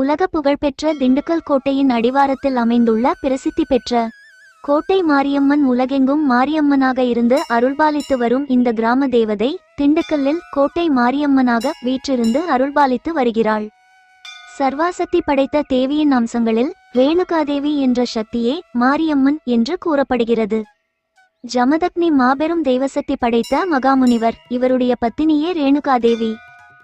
உலக புகழ்பெற்ற திண்டுக்கல் கோட்டையின் அடிவாரத்தில் அமைந்துள்ள பிரசித்தி பெற்ற கோட்டை மாரியம்மன் உலகெங்கும் மாரியம்மனாக இருந்து அருள்பாலித்து வரும் இந்த கிராம தேவதை திண்டுக்கல்லில் கோட்டை மாரியம்மனாக வீற்றிருந்து அருள்பாலித்து வருகிறாள். சர்வாசக்தி படைத்த தேவியின் அம்சங்களில் ரேணுகாதேவி என்ற சக்தியே மாரியம்மன் என்று கூறப்படுகிறது. ஜமதக்னி மாபெரும் தெய்வசக்தி படைத்த மகாமுனிவர் இவருடைய பத்தினியே ரேணுகாதேவி.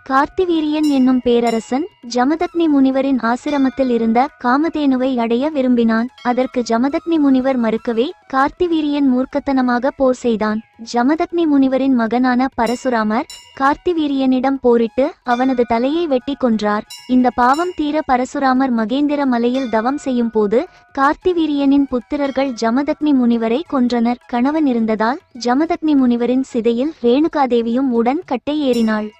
கார்த்திவீரியன் என்னும் பேரரசன் ஜமதக்னி முனிவரின் ஆசிரமத்தில் இருந்த காமதேனுவை அடைய விரும்பினான். அதற்கு ஜமதக்னி முனிவர் மறுக்கவே கார்த்திவீரியன் மூர்க்கத்தனமாக போர் செய்தான். ஜமதக்னி முனிவரின் மகனான பரசுராமர் கார்த்திவீரியனிடம் போரிட்டு அவனது தலையை வெட்டி கொன்றார். இந்த பாவம் தீர பரசுராமர் மகேந்திர மலையில் தவம் செய்யும் போது கார்த்திவீரியனின் புத்திரர்கள் ஜமதக்னி முனிவரை கொன்றனர். கணவன் இருந்ததால் ஜமதக்னி முனிவரின் சிதையில் ரேணுகாதேவியும் உடன் கட்டை ஏறினாள்.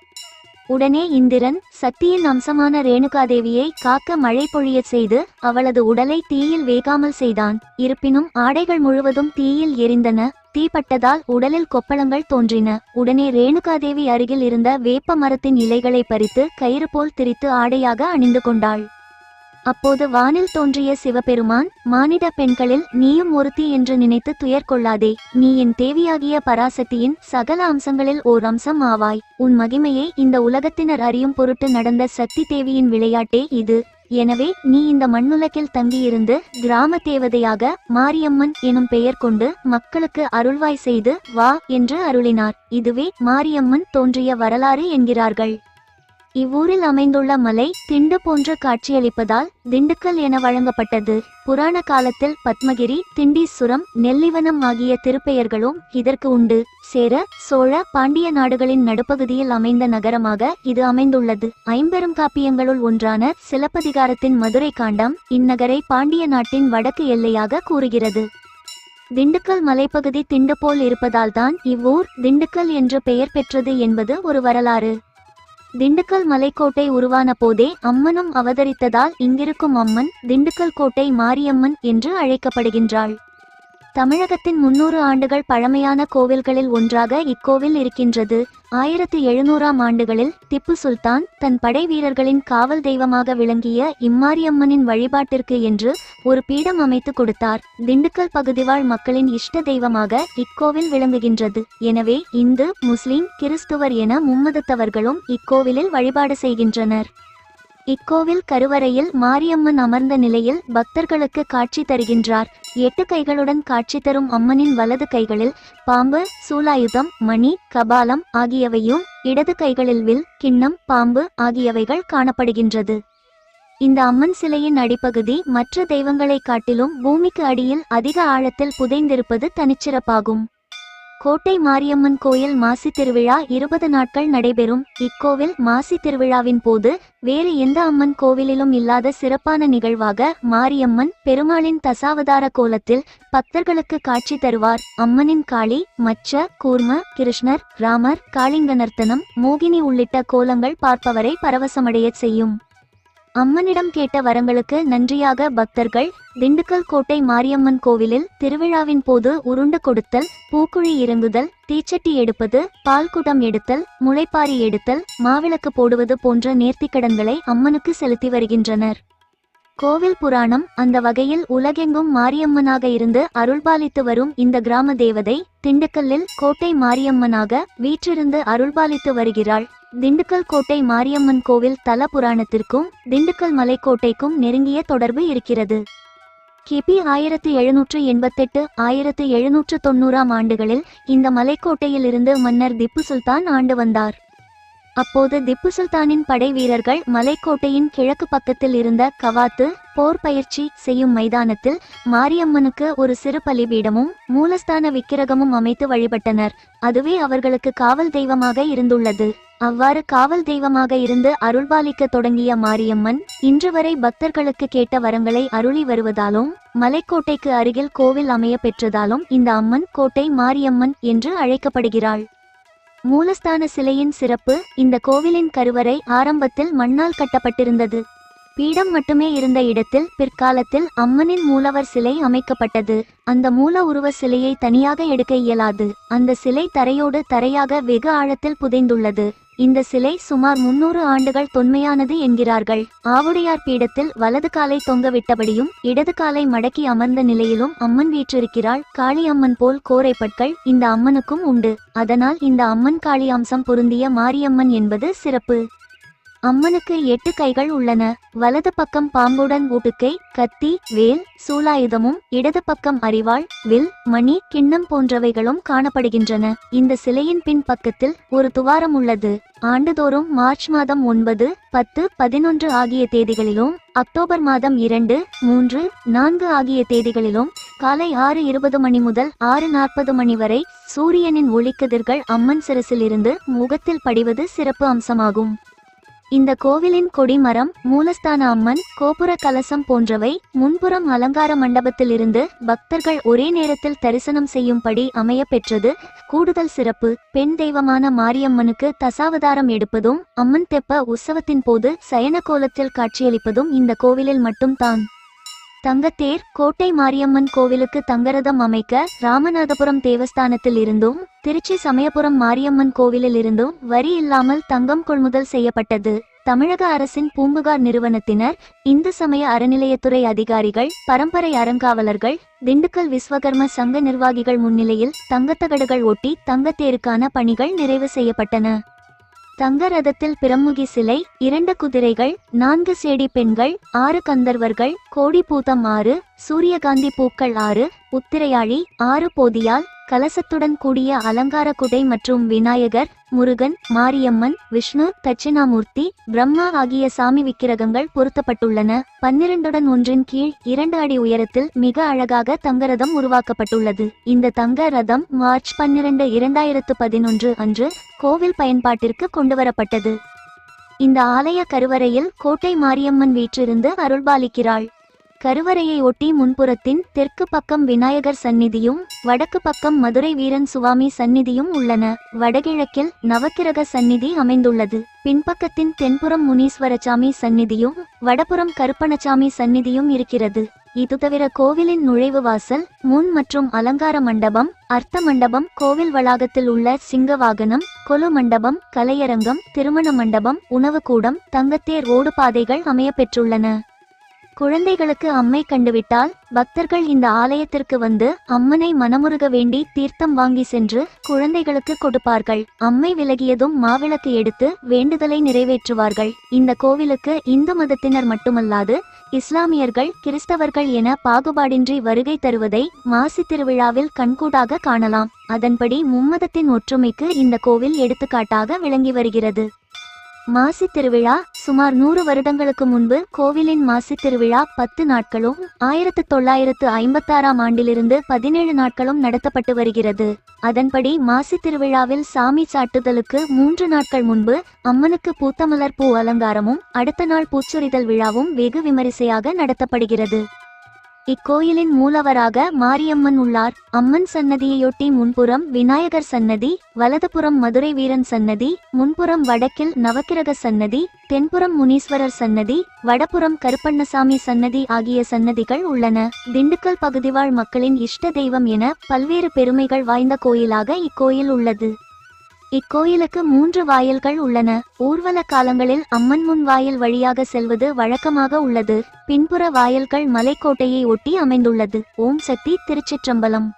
உடனே இந்திரன் சக்தியின் அம்சமான ரேணுகாதேவியை காக்க மழை பொழியச் செய்து அவளது உடலை தீயில் வேகாமல் செய்தான். இருப்பினும் ஆடைகள் முழுவதும் தீயில் எரிந்தன. தீப்பட்டதால் உடலில் கொப்பளங்கள் தோன்றின. உடனே ரேணுகாதேவி அருகில் இருந்த வேப்ப மரத்தின் இலைகளை பறித்து கயிறு போல் திரித்து ஆடையாக அணிந்து கொண்டாள். அப்போது வானில் தோன்றிய சிவபெருமான் மானிட பெண்களில் நீயும் ஒருத்தி என்று நினைத்து துயர் கொள்ளாதே. நீ என் தேவியாகிய பராசக்தியின் சகல அம்சங்களில் ஓர் அம்சம் ஆவாய். உன் மகிமையை இந்த உலகத்தினர் அறியும் பொருட்டு நடந்த சக்தி தேவியின் விளையாட்டே இது. எனவே நீ இந்த மண்ணுலகில் தங்கியிருந்து கிராம தேவதையாக மாரியம்மன் எனும் பெயர் கொண்டு மக்களுக்கு அருள்வாய் செய்து வா என்று அருளினார். இதுவே மாரியம்மன் தோன்றிய வரலாறு என்கிறார்கள். இவ்வூரில் அமைந்துள்ள மலை திண்டு போன்று காட்சியளிப்பதால் திண்டுக்கல் என வழங்கப்பட்டது. புராண காலத்தில் பத்மகிரி திண்டீசுரம் நெல்லிவனம் ஆகிய திருப்பெயர்களும் இதற்கு உண்டு. சேர சோழ பாண்டிய நாடுகளின் நடுப்பகுதியில் அமைந்த நகரமாக இது அமைந்துள்ளது. ஐம்பெரும் காப்பியங்களுள் ஒன்றான சிலப்பதிகாரத்தின் மதுரை காண்டம் இந்நகரை பாண்டிய நாட்டின் வடக்கு எல்லையாக கூறுகிறது. திண்டுக்கல் மலைப்பகுதி திண்டு போல் இருப்பதால்தான் இவ்வூர் திண்டுக்கல் என்று பெயர் பெற்றது என்பது ஒரு வரலாறு. திண்டுக்கல் மலைக்கோட்டை உருவான போதே அம்மனும் அவதரித்ததால் இங்கிருக்கும் அம்மன் திண்டுக்கல் கோட்டை மாரியம்மன் என்று அழைக்கப்படுகின்றாள். தமிழகத்தின் முன்னூறு ஆண்டுகள் பழமையான கோவில்களில் ஒன்றாக இக்கோவில் இருக்கின்றது. ஆயிரத்தி எழுநூறாம் ஆண்டுகளில் திப்பு சுல்தான் தன் படை வீரர்களின் காவல் தெய்வமாக விளங்கிய இம்மாரியம்மனின் வழிபாட்டிற்கு என்று ஒரு பீடம் அமைத்து கொடுத்தார். திண்டுக்கல் பகுதிவாழ் மக்களின் இஷ்ட தெய்வமாக இக்கோவில் விளங்குகின்றது. எனவே இந்து முஸ்லிம் கிறிஸ்துவர் என மும்மதத்தவர்களும் இக்கோவிலில் வழிபாடு செய்கின்றனர். இக்கோவில் கருவறையில் மாரியம்மன் அமர்ந்த நிலையில் பக்தர்களுக்கு காட்சி தருகின்றார். எட்டு கைகளுடன் காட்சி தரும் அம்மனின் வலது கைகளில் பாம்பு சூலாயுதம் மணி கபாலம் ஆகியவையும் இடது கைகளில் வில் கிண்ணம் பாம்பு ஆகியவைகள் காணப்படுகின்றது. இந்த அம்மன் சிலையின் அடிப்பகுதி மற்ற தெய்வங்களைக் காட்டிலும் பூமிக்கு அடியில் அதிக ஆழத்தில் புதைந்திருப்பது தனிச்சிறப்பாகும். கோட்டை மாரியம்மன் கோயில் மாசி திருவிழா இருபது நாட்கள் நடைபெறும். இக்கோவில் மாசி திருவிழாவின் போது வேறு எந்த அம்மன் கோவிலிலும் இல்லாத சிறப்பான நிகழ்வாக மாரியம்மன் பெருமாளின் தசாவதார கோலத்தில் பக்தர்களுக்கு காட்சி தருவார். அம்மனின் காளி மச்ச கூர்ம கிருஷ்ணர் ராமர் காளிங்கநர்த்தனம் மோகினி உள்ளிட்ட கோலங்கள் பார்ப்பவரை பரவசமடையச் செய்யும். அம்மனிடம் கேட்ட வரங்களுக்கு நன்றியாக பக்தர்கள் திண்டுக்கல் கோட்டை மாரியம்மன் கோவிலில் திருவிழாவின் போது உருண்டு கொடுத்தல் பூக்குழி இறங்குதல் தீச்சட்டி எடுப்பது பால்குடம் எடுத்தல் முளைப்பாரி எடுத்தல் மாவிளக்கு போடுவது போன்ற நேர்த்திக்கடன்களை அம்மனுக்கு செலுத்தி வருகின்றனர். கோவில் புராணம் அந்த வகையில் உலகெங்கும் மாரியம்மனாக இருந்து அருள்பாலித்து வரும் இந்த கிராம தேவதை திண்டுக்கல்லில் கோட்டை மாரியம்மனாக வீற்றிருந்து அருள்பாலித்து வருகிறாள். திண்டுக்கல் கோட்டை மாரியம்மன் கோவில் தல புராணத்திற்கும் திண்டுக்கல் மலைக்கோட்டைக்கும் நெருங்கிய தொடர்பு இருக்கிறது. கிபி ஆயிரத்தி எழுநூற்று எண்பத்தெட்டு ஆயிரத்து எழுநூற்று தொண்ணூறாம் ஆண்டுகளில் இந்த மலைக்கோட்டையில் இருந்து மன்னர் திப்பு சுல்தான் ஆண்டு வந்தார். அப்போது திப்பு சுல்தானின் படை வீரர்கள் மலைக்கோட்டையின் கிழக்கு பக்கத்தில் இருந்த கவாத்து போர் பயிற்சி செய்யும் மைதானத்தில் மாரியம்மனுக்கு ஒரு சிறு பலிபீடமும் மூலஸ்தான விக்கிரகமும் அமைத்து வழிபட்டனர். அதுவே அவர்களுக்கு காவல் தெய்வமாக இருந்துள்ளது. அவ்வாறு காவல் தெய்வமாக இருந்து அருள்பாலிக்க தொடங்கிய மாரியம்மன் இன்று வரை பக்தர்களுக்கு கேட்ட வரங்களை அருளி வருவதாலும் மலைக்கோட்டைக்கு அருகில் கோவில் அமைய பெற்றதாலும் இந்த அம்மன் கோட்டை மாரியம்மன் என்று அழைக்கப்படுகிறாள். மூலஸ்தான சிலையின் சிறப்பு இந்த கோவிலின் கருவறை ஆரம்பத்தில் மண்ணால் கட்டப்பட்டிருந்தது. பீடம் மட்டுமே இருந்த இடத்தில் பிற்காலத்தில் அம்மனின் மூலவர் சிலை அமைக்கப்பட்டது. அந்த மூல உருவ சிலையை தனியாக எடுக்க இயலாது. அந்த சிலை தரையோடு தரையாக வெகு ஆழத்தில் புதைந்துள்ளது. இந்த சிலை சுமார் முன்னூறு ஆண்டுகள் தொன்மையானது என்கிறார்கள். ஆவுடையார் பீடத்தில் வலது காலை தொங்கவிட்டபடியும் இடது காலை மடக்கி அமர்ந்த நிலையிலும் அம்மன் வீற்றிருக்கிறாள். காளி அம்மன் போல் கோரைப்பட்கள் இந்த அம்மனுக்கும் உண்டு. அதனால் இந்த அம்மன் காளி அம்சம் பொருந்திய மாரியம்மன் என்பது சிறப்பு. அம்மனுக்கு எட்டு கைகள் உள்ளன. வலது பக்கம் பாம்புடன் ஊட்டுக்கை கத்தி வேல் சூலாயுதமும் இடது பக்கம் அரிவாள் வில் மணி கிண்ணம் போன்றவைகளும் காணப்படுகின்றன. இந்த சிலையின் பின் பக்கத்தில் ஒரு துவாரம் உள்ளது. ஆண்டுதோறும் மார்ச் மாதம் ஒன்பது பத்து பதினொன்று ஆகிய தேதிகளிலும் அக்டோபர் மாதம் இரண்டு மூன்று நான்கு ஆகிய தேதிகளிலும் காலை ஆறு இருபது மணி முதல் ஆறு நாற்பது மணி வரை சூரியனின் ஒளிக்கதிர்கள் அம்மன் சிரசிலிருந்து முகத்தில் படிவது சிறப்பு அம்சமாகும். இந்த கோவிலின் கொடிமரம் மூலஸ்தான அம்மன் கோபுர கலசம் போன்றவை முன்புறம் அலங்கார மண்டபத்திலிருந்து பக்தர்கள் ஒரே நேரத்தில் தரிசனம் செய்யும்படி அமைய பெற்றது கூடுதல் சிறப்பு பெண் தெய்வமான மாரியம்மனுக்கு தசாவதாரம் எடுப்பதும் அம்மன் தெப்ப உற்சவத்தின் போது சயன கோலத்தில் காட்சியளிப்பதும் இந்த கோவிலில் மட்டும்தான். தங்கத்தேர் கோட்டை மாரியம்மன் கோவிலுக்கு தங்கரதம் அமைக்க ராமநாதபுரம் தேவஸ்தானத்தில் இருந்தும் திருச்சி சமயபுரம் மாரியம்மன் கோவிலில் இருந்தும் வரி இல்லாமல் தங்கம் கொள்முதல் செய்யப்பட்டது. தமிழக அரசின் பூம்புகார் நிறுவனத்தினர் இந்து சமய அறநிலையத்துறை அதிகாரிகள் பரம்பரை அறங்காவலர்கள் திண்டுக்கல் விஸ்வகர்ம சங்க நிர்வாகிகள் முன்னிலையில் தங்கத்தகடுகள் ஒட்டி தங்கத்தேருக்கான பணிகள் நிறைவு செய்யப்பட்டன. தங்க ரதத்தில் பிரமுகி சிலை இரண்டு குதிரைகள் நான்கு சேடி பெண்கள் ஆறு கந்தர்வர்கள் கோடி பூதம் ஆறு சூரியகாந்தி பூக்கள் ஆறு உத்திரையாழி ஆறு போதியால் கலசத்துடன் கூடிய அலங்கார குடை மற்றும் விநாயகர் முருகன் மாரியம்மன் விஷ்ணு தட்சிணாமூர்த்தி பிரம்மா ஆகிய சாமி விக்கிரகங்கள் பொருத்தப்பட்டுள்ளன. பன்னிரண்டுடன் ஒன்றின் கீழ் இரண்டு அடி உயரத்தில் மிக அழகாக தங்கரதம் உருவாக்கப்பட்டுள்ளது. இந்த தங்க ரதம் மார்ச் பன்னிரண்டு இரண்டாயிரத்து பதினொன்று அன்று கோவில் பயன்பாட்டிற்கு கொண்டுவரப்பட்டது. இந்த ஆலய கருவறையில் கோட்டை மாரியம்மன் வீற்றிருந்து அருள்பாலிக்கிறாள். கருவறையை ஒட்டி முன்புறத்தின் தெற்கு பக்கம் விநாயகர் சந்நிதியும் வடக்கு பக்கம் மதுரை வீரன் சுவாமி சந்நிதியும் உள்ளன. வடகிழக்கில் நவக்கிரக சந்நிதி அமைந்துள்ளது. பின்பக்கத்தின் தென்புறம் முனீஸ்வரசாமி சந்நிதியும் வடபுறம் கருப்பணசாமி சந்நிதியும் இருக்கிறது. இது தவிர கோவிலின் நுழைவு வாசல் முன் மற்றும் அலங்கார மண்டபம் அர்த்த மண்டபம் கோவில் வளாகத்தில் உள்ள சிங்க வாகனம் கொலு மண்டபம் கலையரங்கம் திருமண மண்டபம் உணவுக்கூடம் தங்கத்தேர் ஓடுபாதைகள் அமைய பெற்றுள்ளன குழந்தைகளுக்கு அம்மை கண்டுவிட்டால் பக்தர்கள் இந்த ஆலயத்திற்கு வந்து அம்மனை மனமுருக வேண்டி தீர்த்தம் வாங்கி சென்று குழந்தைகளுக்கு கொடுப்பார்கள். அம்மை விலகியதும் மாவிளக்கு எடுத்து வேண்டுதலை நிறைவேற்றுவார்கள். இந்த கோவிலுக்கு இந்து மதத்தினர் மட்டுமல்லாது இஸ்லாமியர்கள் கிறிஸ்தவர்கள் என பாகுபாடின்றி வருகை தருவதை மாசி திருவிழாவில் கண்கூடாக காணலாம். அதன்படி மும்மதத்தின் ஒற்றுமைக்கு இந்த கோவில் எடுத்துக்காட்டாக விளங்கி வருகிறது. மாசி திருவிழா சுமார் நூறு வருடங்களுக்கு முன்பு கோவிலின் மாசி திருவிழா பத்து நாட்களும் ஆயிரத்து தொள்ளாயிரத்து ஐம்பத்தாறாம் ஆண்டிலிருந்து பதினேழு நாட்களும் நடத்தப்பட்டு வருகிறது. அதன்படி மாசி திருவிழாவில் சாமி சாட்டுதலுக்கு மூன்று நாட்கள் முன்பு அம்மனுக்கு பூத்தமலர் பூ அலங்காரமும் அடுத்த நாள் பூச்சொரிதல் விழாவும் வெகு விமரிசையாக நடத்தப்படுகிறது. இக்கோயிலின் மூலவராக மாரியம்மன் உள்ளார். அம்மன் சன்னதியையொட்டி முன்புறம் விநாயகர் சன்னதி வலதுபுறம் மதுரை வீரன் சன்னதி முன்புறம் வடக்கில் நவக்கிரக சன்னதி தென்புறம் முனீஸ்வரர் சன்னதி வடபுறம் கருப்பண்ணசாமி சன்னதி ஆகிய சன்னதிகள் உள்ளன. திண்டுக்கல் பகுதிவாழ் மக்களின் இஷ்ட தெய்வம் என பல்வேறு பெருமைகள் வாய்ந்த கோயிலாக இக்கோயில் உள்ளது. இக்கோயிலுக்கு மூன்று வாயில்கள் உள்ளன. ஊர்வல காலங்களில் அம்மன் முன் வாயில் வழியாக செல்வது வழக்கமாக உள்ளது. பின்புற வாயில்கள் மலைக்கோட்டையை ஒட்டி அமைந்துள்ளது. ஓம் சக்தி திருச்சிற்றம்பலம்.